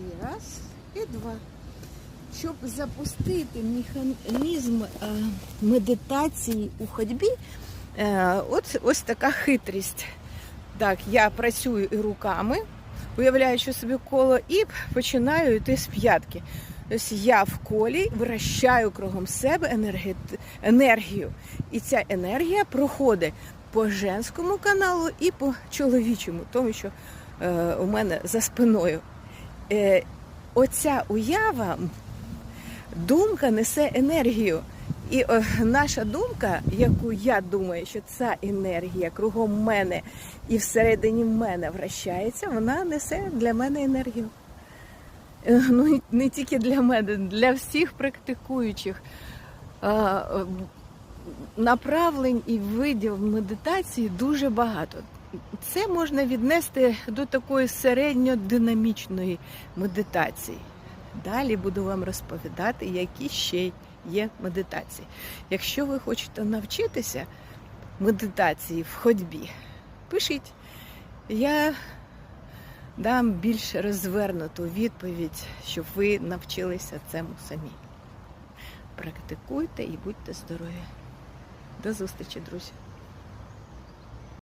І раз, і два. Щоб запустити механізм е, медитації у ходьбі, е, от ось така хитрість. Так, я працюю і руками, уявляю, собі коло і починаю йти з п'ятки. Тобто я в колі вращаю кругом себе енергію. І ця енергія проходить по женському каналу і по чоловічому, тому що е, у мене за спиною. Е, оця уява, думка несе енергію. І е, наша думка, яку я думаю, що ця енергія кругом мене і всередині мене вращається, вона несе для мене енергію. Е, Ну, не тільки для мене, для всіх практикуючих. Направлень і видів медитації дуже багато. Це можна віднести до такої середньодинамічної медитації. Далі буду вам розповідати, які ще є медитації. Якщо ви хочете навчитися медитації в ходьбі, пишіть. Я дам більш розвернуту відповідь, щоб ви навчилися цьому самі. Практикуйте і будьте здорові. До зустрічі, друзі!